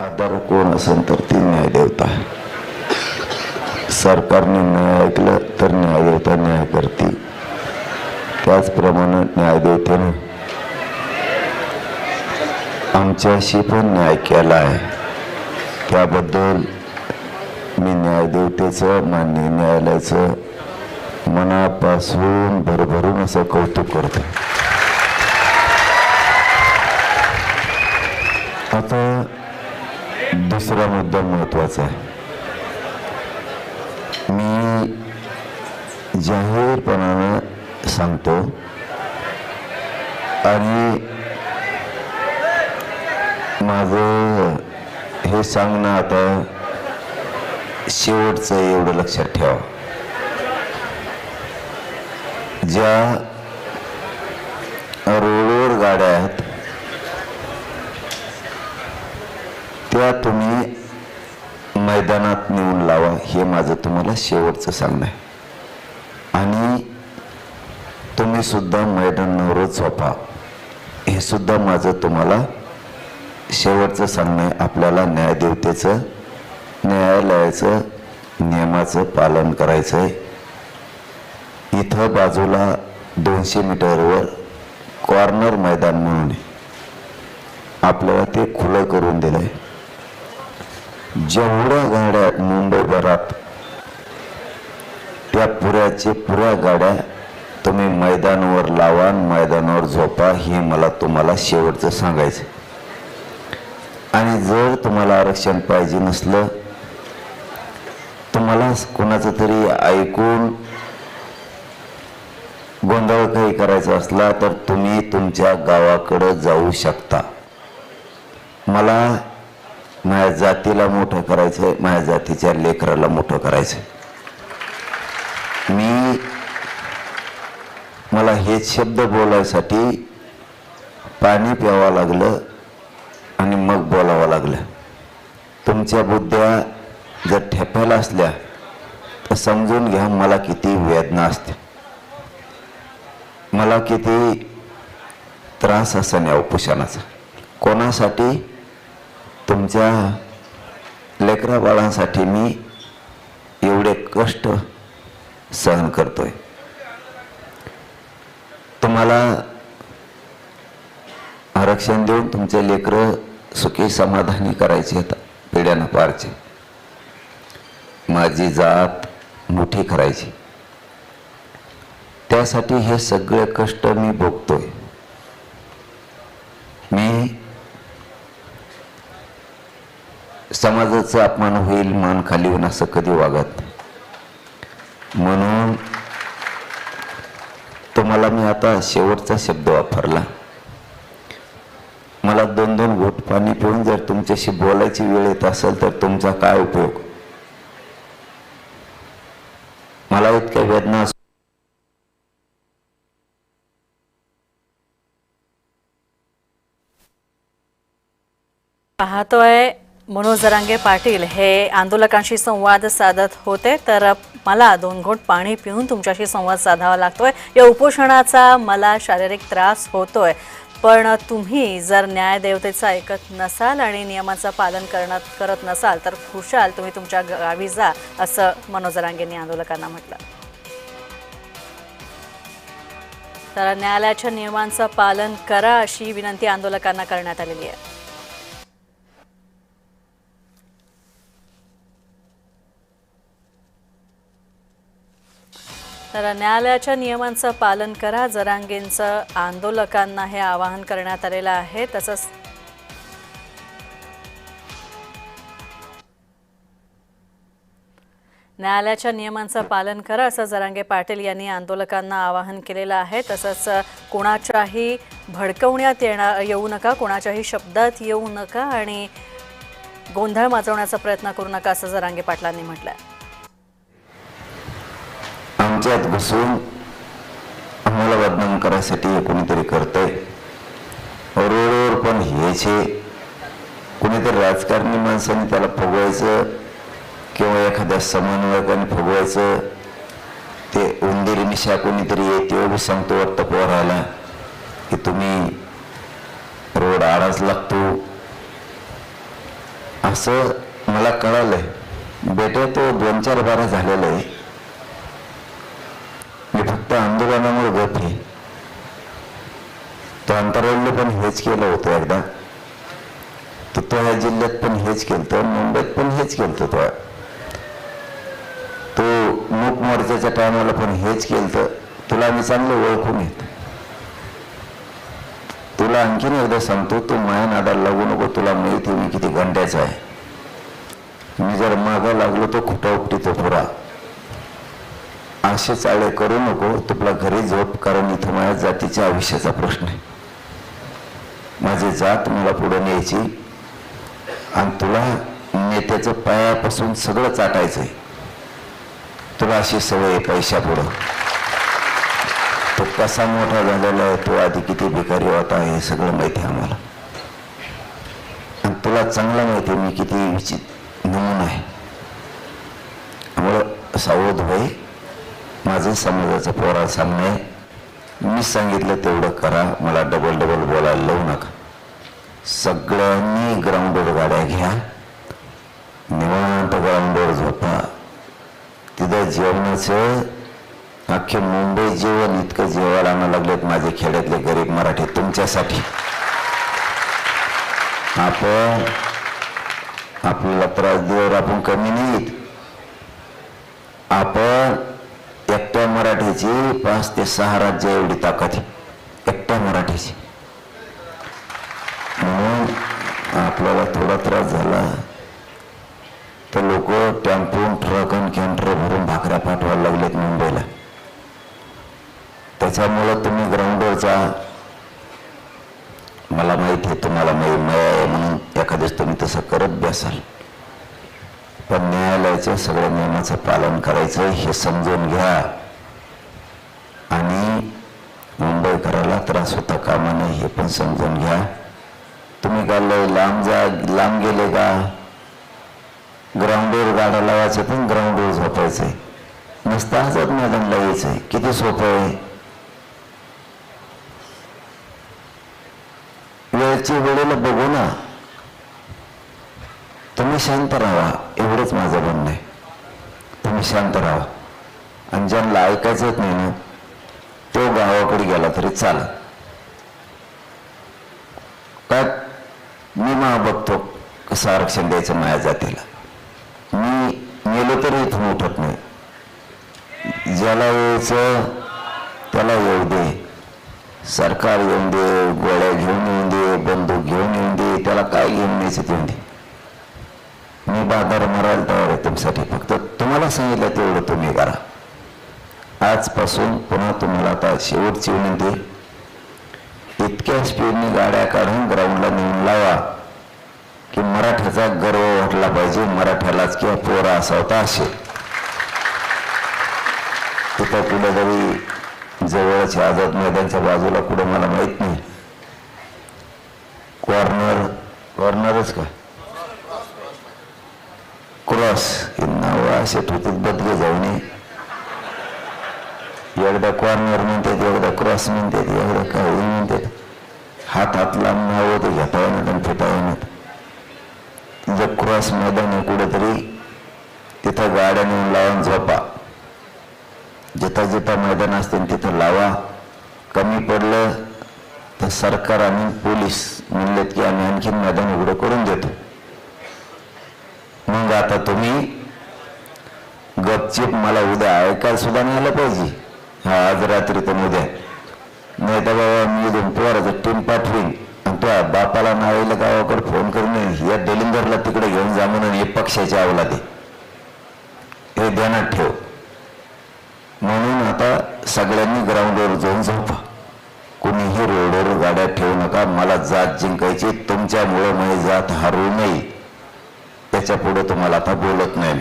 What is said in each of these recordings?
आधार कोण असेल तर ती न्यायदेवता. आहे सरकारने न्याय ऐकलं तर न्यायदेवता न्याय करते त्याचप्रमाणे न्यायदेवतेनं आमच्याशी पण न्याय केला आहे. त्याबद्दल मी न्यायदेवतेचं मान्य न्यायालयाचं मनापासून भरभरून असं कौतुक करतो. आता दुसरा मुद्दा महत्त्वाचा आहे. मी जाहीरपणानं सांगतो आणि माझं हे सांगणं आता शेवटचं एवढं लक्षात ठेवा. ज्या रोडवर गाड्या आहेत त्या तुम्ही मैदानात नेऊन लावा हे माझं तुम्हाला शेवटचं सांगणं आहे. आणि तुम्ही सुद्धा मैदानावरच झोपा हे सुद्धा माझं तुम्हाला शेवटचं सांगणं आहे. आपल्याला न्यायदेवतेचं न्यायालयाचं नियमाचं पालन करायचं आहे. इथं बाजूला दोनशे मीटरवर कॉर्नर मैदान म्हणून आपल्याला ते खुलं करून दिलं आहे जेवढ्या गाड्या मुंबईभरात त्या पुऱ्याचे पुऱ्या गाड्या तुम्ही मैदानावर लावा मैदानावर झोपा हे मला तुम्हाला शेवटचं सांगायचं आणि जर तुम्हाला आरक्षण पाहिजे नसलं तुम्हाला कोणाचं तरी ऐकून गोंधळ काही करायचा असला तर तुम्ही तुमच्या गावाकडं जाऊ शकता. मला माझ्या जातीला मोठं करायचंय माझ्या जातीच्या लेकराला मोठं करायचंय. मी मला हे शब्द बोलायसाठी पाणी प्यावं लागलं आणि मग बोलावं लागलं. तुमच्या बुद्ध्या जर ठेप्याला असल्या तर समजून घ्या मला किती वेदना असते. मला किती त्रास असा या उपोषणाचा. कोणासाठी? तुमच्या लेकरा बाळांसाठी मी एवढे कष्ट सहन करतोय. तुम्हाला आरक्षण देऊन तुमचे लेकरं सुखी समाधानी करायचे आहेत पिढ्यानं पारचे. माझी जात मोठी करायची. त्यासाठी हे सगळे कष्ट मी भोगतोय मी समाजाचा अपमान होईल मान खाली होईल असं कधी वागत नाही. म्हणून तुम्हाला मी आता शेवटचा शब्द वापरला. मला दोन दोन घोट पाणी पिऊन जर तुमच्याशी बोलायची वेळ येत असेल तर तुमचा काय उपयोग? मला इतक्या वेदना पाहतोय. मनोज जरांगे पाटील हे आंदोलकांशी संवाद साधत होते. तर मला दोन घोट पाणी पिऊन तुमच्याशी संवाद साधावा लागतोय. या उपोषणाचा मला शारीरिक त्रास होतोय. पण तुम्ही जर न्यायदेवतेचं ऐकत नसाल आणि नियमाचं पालन करण्यात करत नसाल तर खुशाल तुम्ही तुमच्या गावी जा असं मनोज रांगेंनी आंदोलकांना म्हटलं. तर न्यायालयाच्या नियमांचं पालन करा अशी विनंती आंदोलकांना करण्यात आलेली आहे. तर न्यायालयाच्या नियमांचं पालन करा. जरांगेंचं आंदोलकांना हे आवाहन करण्यात आलेलं आहे. तसंच न्यायालयाच्या नियमांचं पालन करा असं जरांगे पाटील यांनी आंदोलकांना आवाहन केलेलं आहे. तसंच कोणाच्याही भडकवण्यात येणार येऊ नका कोणाच्याही शब्दात येऊ नका आणि गोंधळ माजवण्याचा प्रयत्न करू नका असं जरांगे पाटलांनी म्हटलं आहे आमच्यात घुसून आम्हाला बदनाम करायसाठी हे कोणीतरी करतंय. रोडवर पण हेच कुणीतरी कोणीतरी राजकारणी माणसाने त्याला फुगवायचं किंवा एखाद्या समन्वयकाने फुगवायचं. ते उंदीर मिशा कोणीतरी येते बी सांगतो वाटतं पोराला की तुम्ही रोड आडाच लागतो. असं मला कळालंय. बेटा तो दोन चार बारा झालेला आहे. फक्त गप आहे तो अंतरावले पण हेच केलं होतं एकदा. तर तो ह्या जिल्ह्यात पण हेच केलं मुंबईत पण हेच केलं तो. तो मूक मोर्चाच्या टायमाला पण हेच केलं तुला आम्ही चांगलं ओळखून येत तुला आणखीन एकदा सांगतो तू माया नादाला लागू नको तुला माहिती मी किती घंट्याचा आहे. मी जर मागा लागलो तो खुटा उपटीतो पुरा. असे चाळे करू नको तुला घरी झोप कारण इथं माझ्या जातीच्या आयुष्याचा प्रश्न आहे. माझी जात मला पुढे न्यायची आणि तुला नेत्याचं पायापासून सगळं चाटायचंय. तुला अशी सवय आहे पैशा पुढं तो कसा मोठा झालेला आहे तो आधी किती भिकारी होता हे सगळं माहिती आहे आम्हाला. आणि तुला चांगलं माहिती आहे मी किती विचित नमून आहे. त्यामुळं सावध होई माझं समाजाचं पोरा सामने मी सांगितलं तेवढं करा मला डबल डबल बोलायला लावू नका. सगळ्यांनी ग्राउंडवर गाड्या घ्या निवांत ग्राउंडवर झोपा. तिथं जेवणाचं अख्खे मुंबई जेवण इतकं जेवायला आणा लागलेत माझे खेड्यातले गरीब मराठी तुमच्यासाठी. आपण आपल्याला त्रास देवर आपण कमी नाहीत. आपण एकट्या मराठीची पाच ते सहा राज्य एवढी ताकद आहे एकट्या मराठीची म्हणून आपल्याला थोडा त्रास झाला तर लोक टेम्पून ट्रक आणि कॅन्टर भरून भाकऱ्या पाठवायला लागलेत मुंबईला त्याच्यामुळं तुम्ही ग्राउंडवरचा मला माहिती आहे तुम्हाला माहिती म्हणून एखाद्याच तुम्ही तसं करत बसाल पण न्यायालयाच्या सगळ्या नियमाचं पालन करायचं हे समजून घ्या. आणि मुंबईकराला त्रास होता कामा नये हे पण समजून घ्या. तुम्ही काल लय लांब जा लांब गेले का? ग्राउंडवर गाड्या लावायचं पण ग्राउंडवर झोपायचंय नुसतं आझाद मैदानला यायचंय किती सोपं आहे? वेळची वेळेला बघू ना. तुम्ही शांत राहा एवढंच माझं म्हणणं आहे. तुम्ही शांत राहा. आणि ज्यांना ऐकायचंच नाही ना तो गावाकडे गेला तरी चालत काय मी मा बघतो कसं आरक्षण द्यायचं माझ्या जातीला. मी मेलो तरी इथून उठत नाही. ज्याला यायचं त्याला येऊ दे. सरकार येऊन दे गोळ्या घेऊन येऊन दे बंदूक घेऊन येऊन दे त्याला काय घेऊन यायचं ते? येऊन दे बाजार मारायला तयार आहे तुमच्यासाठी फक्त तुम्हाला सांगितलं तेवढं तुम्ही करा. आजपासून पुन्हा तुम्हाला आता शेवटची विनंती इतक्या स्पीडने गाड्या काढून ग्राउंडला नेऊन लावा की मराठ्याचा गर्व वाटला पाहिजे मराठ्यालाच किंवा पोरा असा होता असेल. तिथं कुठेतरी जवळच्या आझाद मैदानच्या बाजूला कुठं मला माहीत नाही. कॉर्नर कॉर्नरच का? क्रॉस हे नाव असे ते बदले जाऊन ये. एकदा कॉर्नर म्हणतात एकदा क्रॉस म्हणतात एकदा काही म्हणतात हात हात लांब नाव ते घेता येणार आणि फिटा येणार तिथं क्रॉस मैदान आहे कुठेतरी तिथं गाड्या नेऊन लावून झोपा. जिथं जिथं मैदान असतील तिथं लावा. कमी पडलं तर सरकार आणि पोलीस म्हणलेत की आम्ही आणखीन मैदान उघडं करून देतो. मग आता तुम्ही गपचिप मला उद्या ऐकायला सुद्धा नाही आलं पाहिजे. हा आज रात्री तर उद्या. नाही तर बाबा मी दोन पोराचं टीम पाठवीन. आणि त्या बापाला नावेला गावाकडे फोन करून या डेलिंगरला तिकडे घेऊन जा म्हणून हे पक्षाच्या आवला दे हे ध्यानात ठेव. म्हणून आता सगळ्यांनी ग्राउंडवर जाऊन झोपा. कुणीही रोडवर गाड्या ठेवू नका. मला जात जिंकायची तुमच्यामुळे मी जात हरू नये. त्याच्या पुढे तुम्हाला आता बोलत नाही.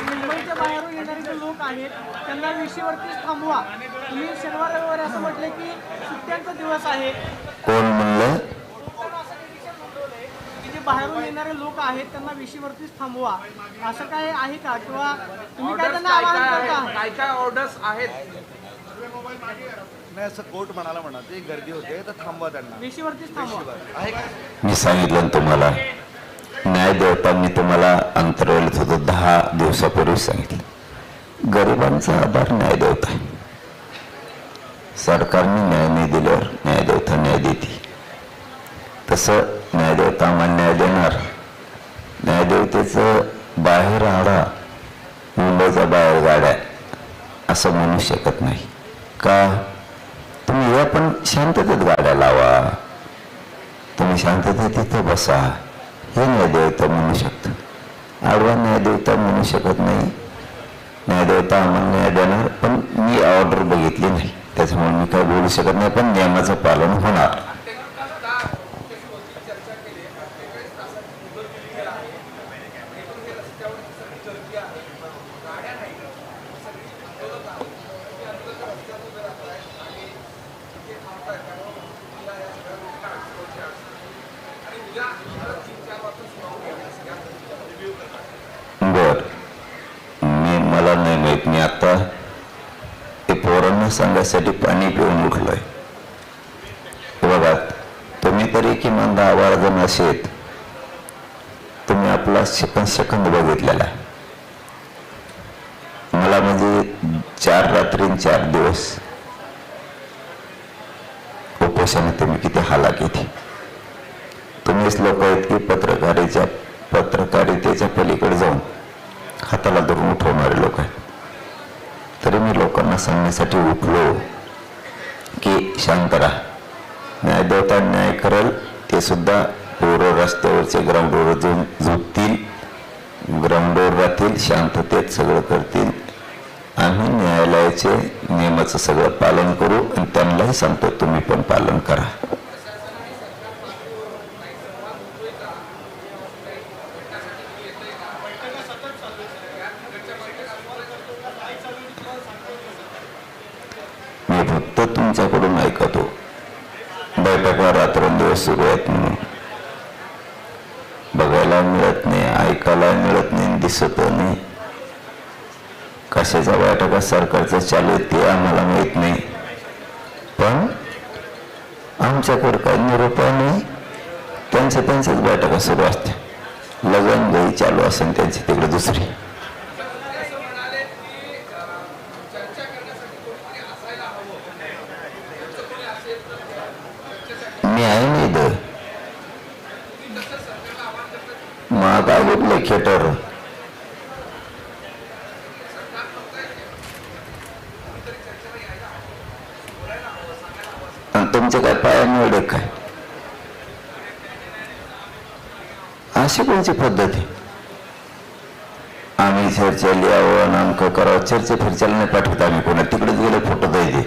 मी मुंबईच्या बाहेरून येणारे जे लोक आहेत त्यांना विषयवरतीच थांबवा. तुम्ही शनिवार रविवारी असं म्हटलं की सुट्ट्यांचा दिवस आहे. कोण म्हणलं? बाहेरून येणारे लोक आहेत त्यांना विषयवरतीच थांबवा. असं काय आहे का? किंवा तुम्ही काय त्यांना आवाहन करता? काय? ऑर्डर्स आहेत? नाही असं कोर्ट म्हणाला म्हणा ते गर्दी होते तर थांबवा त्यांना. आहे का? मी सांगितलं ना तुम्हाला न्यायदेवतांनी तुम्हाला अंतरवलीत होतं दहा दिवसापूर्वी सांगितलं. गरिबांचा आधार न्यायदेवता आहे. सरकारने न्याय नाही दिल्यावर न्यायदेवता न्याय देते. तसं न्यायदेवता आम्हाला न्याय देणार. न्यायदेवतेचं बाहेर आडा मुंबईच्या बाहेर गाड्या असं म्हणू शकत नाही. का? तुम्ही या पण शांततेत गाड्या लावा. तुम्ही शांततेत तिथं बसा. हे न्यायदेवता म्हणू शकतं आडवा न्यायदेवता म्हणू शकत नाही. न्यायदेवता आम्हाला न्याय देणार पण मी ऑर्डर बघितली नाही. त्याच्यामुळे मी काय बोलू शकत नाही पण नियमाचं पालन होणार बर मी मला नाही मी आता ते पोरांना सांगायसाठी पाणी पिऊन उठलोय. बघा तुम्ही तरी किमान दहा बारा जण असेल तुम्ही आपला सेकंद सेकंद बघितलेला मला म्हणजे चार रात्री चार दिवस उपोषण तुम्ही किती हाला किती तुम्हीच लोक आहेत की पत्रकारितेच्या पत्रकारितेच्या पलीकडे जाऊन हाताला धरून उठवणारे लोक आहेत. तरी मी लोकांना सांगण्यासाठी उठलो की शांत राहा. न्यायदेवता न्याय करेल ते सुद्धा पूर्व रस्त्यावरचे ग्राउंडवर जाऊन झोपतील ग्राउंडवर राहतील शांततेत सगळं करतील. आम्ही न्यायालयाचे नियमाचं सगळं पालन करू आणि त्यांनाही सांगतो तुम्ही पण पालन करा मी फक्त तुमच्याकडून ऐकतो बैठका रात्रंदिवस सुरू आहेत म्हणून बघायला मिळत नाही ऐकायला मिळत नाही दिसत नाही. कशाचा बैठका सरकारचं चालू आहे ते आम्हाला माहीत नाही. पण आमच्याकडे काही निरूपाने त्यांच्या त्यांच्याच बैठका सुरू असते. लगन गई चालू असेल त्यांची तिकडे दुसरी. काय खेटर आणि तुमचे काय पाया निवड काय अशी कोणची पद्धत आहे? आम्ही चर्चा लिहावं नामकं करावं. चर्चे फिरच्याला नाही पाठवत आम्ही कोणा तिकडेच गेले फोटो द्यायचे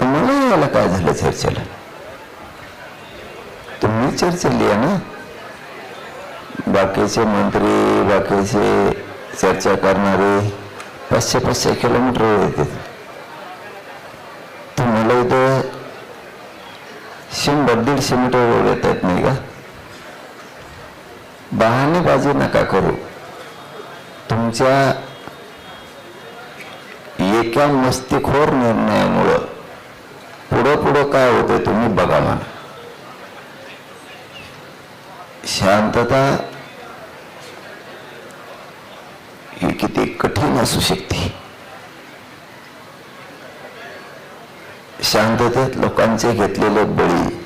तुम्हाला काय झालं चर्चेला? तुम्ही चालली आहे ना? बाकीचे मंत्री बाकीचे चर्चा करणारे पाचशे पाचशे किलोमीटर येतात तुम्हाला इथं शंभर दीडशे मीटर वर येतात नाही का? बहाणेबाजी नका करू. तुमच्या एका मस्तीखोर निर्णयामुळं पुढं पुढं काय होतंय तुम्ही बघा म्हणा. शांतता ही किती कठीण असू शकते. शांततेत लोकांचे घेतलेले बळी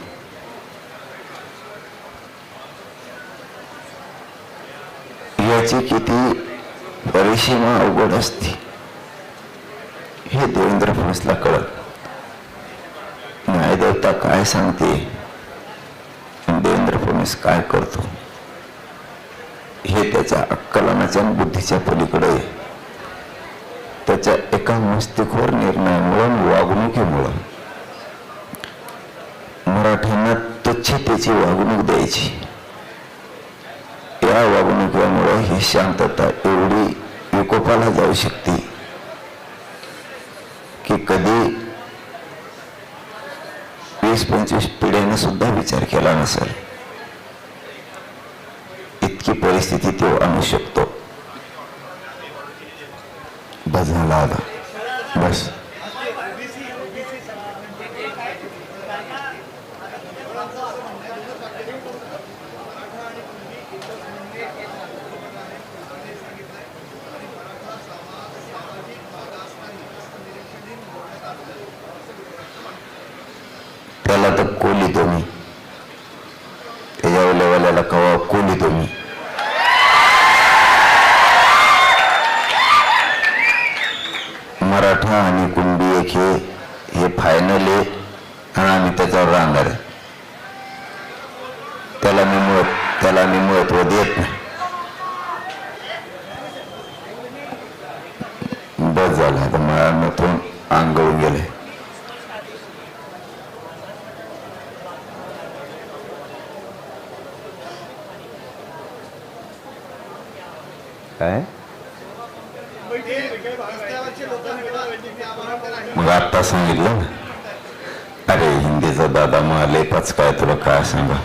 याची किती परिसीमा अवघड असते. हे देवेंद्र फडणवीसला कळत. न्यायदेवता काय सांगते? माणूस काय करतो? हे त्याच्या अक्कलनाच्या आणि बुद्धीच्या पलीकडे त्याच्या एका मस्तिखोर निर्णयामुळं वागणुकीमुळं मराठ्यांना तुच्छतेची वागणूक द्यायची. या वागणुकीमुळं ही शांतता एवढी विकोपाला जाऊ शकते की कधी वीस पंचवीस पिढ्याने सुद्धा विचार केला नसेल. इतकी परिस्थिती तो आणू शकतो. बदलाला आला बस. त्याला तर कोली तुम्ही. काय? मग आता सांगितलं ना. अरे हिंदीचा दादा मला लेपच काय तुला काय सांगा.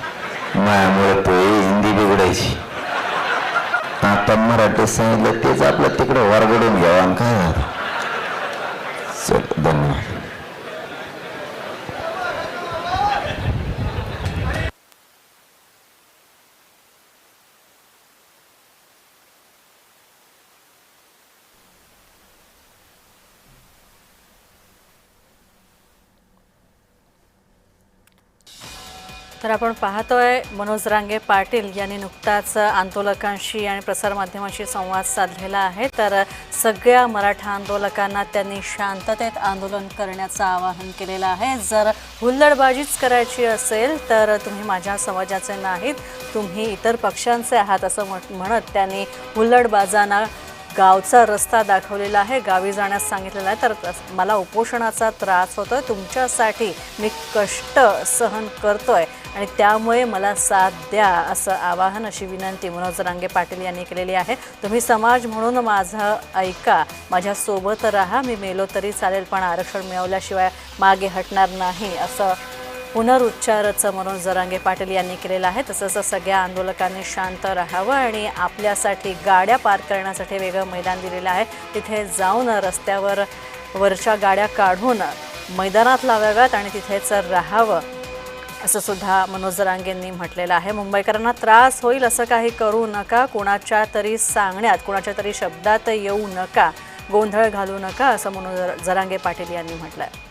मायामुळे तो हिंदी बिघडायची. आता मराठी सांगितलं तेच आपलं तिकडे वरगडून घ्यावा आणि काय झालं चल धन्यवाद तर आपण पाहतोय मनोज रांगे पाटील यांनी नुकताच आंदोलकांशी आणि प्रसारमाध्यमांशी संवाद साधलेला आहे. तर सगळ्या मराठा आंदोलकांना त्यांनी शांततेत आंदोलन करण्याचं आवाहन केलेलं आहे. जर हुल्लडबाजीच करायची असेल तर तुम्ही माझ्या समाजाचे नाहीत. तुम्ही इतर पक्षांचे आहात असं म्हण- म्हणत त्यांनी हुल्लडबाजांना गावचा रस्ता दाखवलेला आहे. गावी जाण्यास सांगितलेला आहे. तर मला उपोषणाचा त्रास होतो आहे तुमच्यासाठी मी कष्ट सहन करतो आहे आणि त्यामुळे मला साथ द्या असं आवाहन अशी विनंती मनोज रांगे पाटील यांनी केलेली आहे. तुम्ही समाज म्हणून माझं ऐका. माझ्यासोबत राहा. मी मेलो तरी चालेल पण आरक्षण मिळवल्याशिवाय मागे हटणार नाही असं पुनरुच्चाराचं म्हणून जरांगे पाटील यांनी केलेलं आहे. तसंच सगळ्या आंदोलकांनी शांत राहावं आणि आपल्यासाठी गाड्या पार्क करण्यासाठी वेगळं मैदान दिलेलं आहे. तिथे जाऊन रस्त्यावर वरच्या गाड्या काढून मैदानात लावाव्यात आणि तिथेच राहावं असं सुद्धा मनोज जरांगेंनी म्हटलेलं आहे. मुंबईकरांना त्रास होईल असं काही करू नका. कुणाच्या तरी सांगण्यात कुणाच्या तरी शब्दात येऊ नका. गोंधळ घालू नका असं मनोज जरांगे पाटील यांनी म्हटलं आहे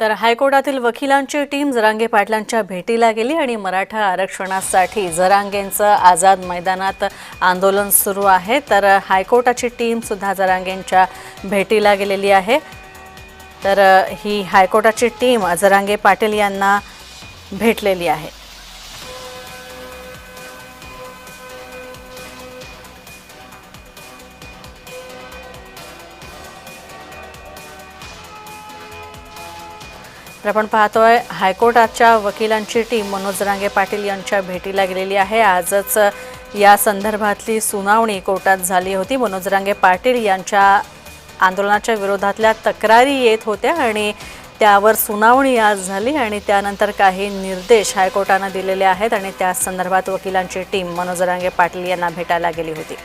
तर हायकोर्टातील वकिलांची टीम जरांगे पाटलांच्या भेटीला गेली आणि मराठा आरक्षणासाठी जरांगेंचं आझाद मैदानात आंदोलन सुरू आहे. तर हायकोर्टाची टीम सुद्धा जरांगेंच्या भेटीला गेलेली आहे. तर ही हायकोर्टाची टीम जरांगे पाटील यांना भेटलेली आहे. आपण पाहतोय हायकोर्टाच्या वकिलांची टीम मनोज रांगे पाटील यांच्या भेटीला गेलेली आहे. आजच या संदर्भातली सुनावणी कोर्टात झाली होती. मनोज रांगे पाटील यांच्या आंदोलनाच्या विरोधातल्या तक्रारी येत होत्या आणि त्यावर सुनावणी आज झाली आणि त्यानंतर काही निर्देश हायकोर्टानं दिलेले आहेत आणि त्या संदर्भात वकिलांची टीम मनोज रांगे पाटील यांना भेटायला गेली होती.